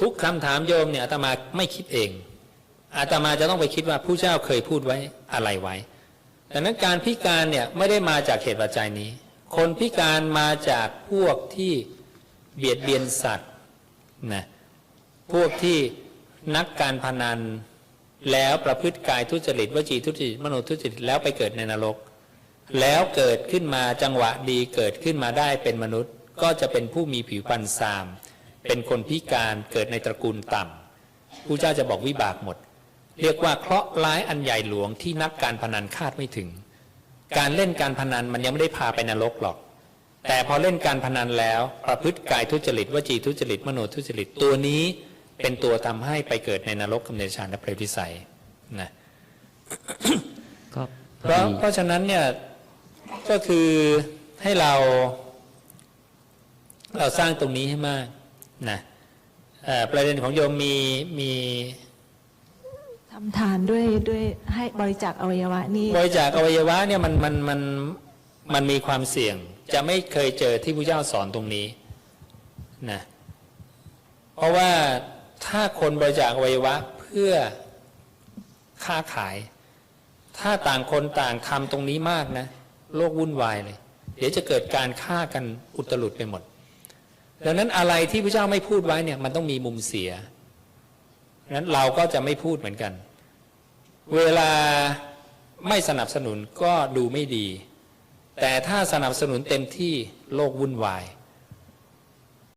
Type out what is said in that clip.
ทุกคำถามโยมเนี่ยอาตมาไม่คิดเองอาตมาจะต้องไปคิดว่าผู้เจ้าเคยพูดไว้อะไรไว้ดังนั้นการพิการเนี่ยไม่ได้มาจากเหตุปัจจัยนี้ คนพิการมาจากพวกที่เบียดเบียนสัตว์นะพวกที่นักการพนันแล้วประพฤติกายทุจริตวจีทุจริตมโนทุจริตแล้วไปเกิดในนรก แล้วเกิดขึ้นมาจังหวะดีเกิดขึ้นมาได้เป็นมนุษย์ ก็จะเป็นผู้มีผิวพรรณซาม เป็นคนพิการเกิดในตระกูลต่ำผู้เจ้าจะบอกวิบากหมด เรียกว่าเคราะห์ร้ายอันใหญ่หลวงที่นักการพนันคาดไม่ถึง การเล่นการพนันมันยังไม่ได้พาไปนรกหรอก แต่พอเล่นการพนันแล้วประพฤติกายทุจริตวจีทุจริตมโนทุจริตตัวนี้เป็นตัวทำให้ไปเกิดในนรกกำเนิดฌานและเปรตวิสัยนะก็เพราะเพราะฉะนั้นเนี่ยก็คือให้เรา เราสร้างตรงนี้ให้มาก นะเอ่อประเด็นของโยมมีมีทำทานด้วยด้วยให้บริจาคอวัยวะนี่บริจาคอวัยวะเนี่ยมันมันมันมันมีความเสี่ยง จะไม่เคยเจอที่พระเจ้าสอนตรงนี้นะเพราะว่าถ้าคนบริจาคอวัยวะเพื่อค้าขาย ถ้าต่างคนต่างทำตรงนี้มากนะ โลกวุ่นวายเลย เดี๋ยวจะเกิดการฆ่ากันอุตลุดไปหมด ดังนั้นอะไรที่พระเจ้าไม่พูดไว้เนี่ยมันต้องมีมุมเสียนั้นเราก็จะไม่พูดเหมือนกัน เวลาไม่สนับสนุนก็ดูไม่ดี แต่ถ้าสนับสนุนเต็มที่โลกวุ่นวาย